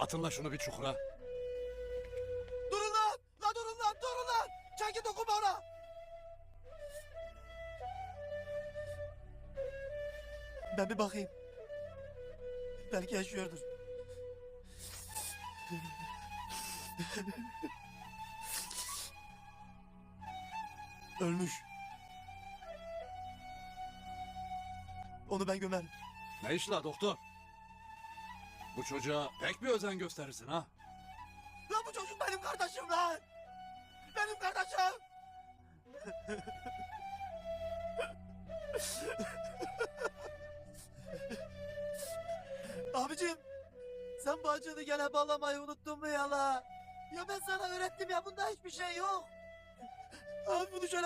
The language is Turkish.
Atın la şunu bir çukura. Durun lan! La durun lan! Durun lan! Çekil dokunma ona! Ben bir bakayım. Belki yaşıyordur. Ölmüş. Onu ben gömerim. Ne iş la doktor? Bu çocuğa pek bir özen gösterirsin ha. Lan bu çocuk benim kardeşim lan! Benim kardeşim! Abicim sen bacını gene bağlamayı unuttun mu ya la? Ya ben sana öğrettim ya bunda hiçbir şey yok. Abi bunu şöyle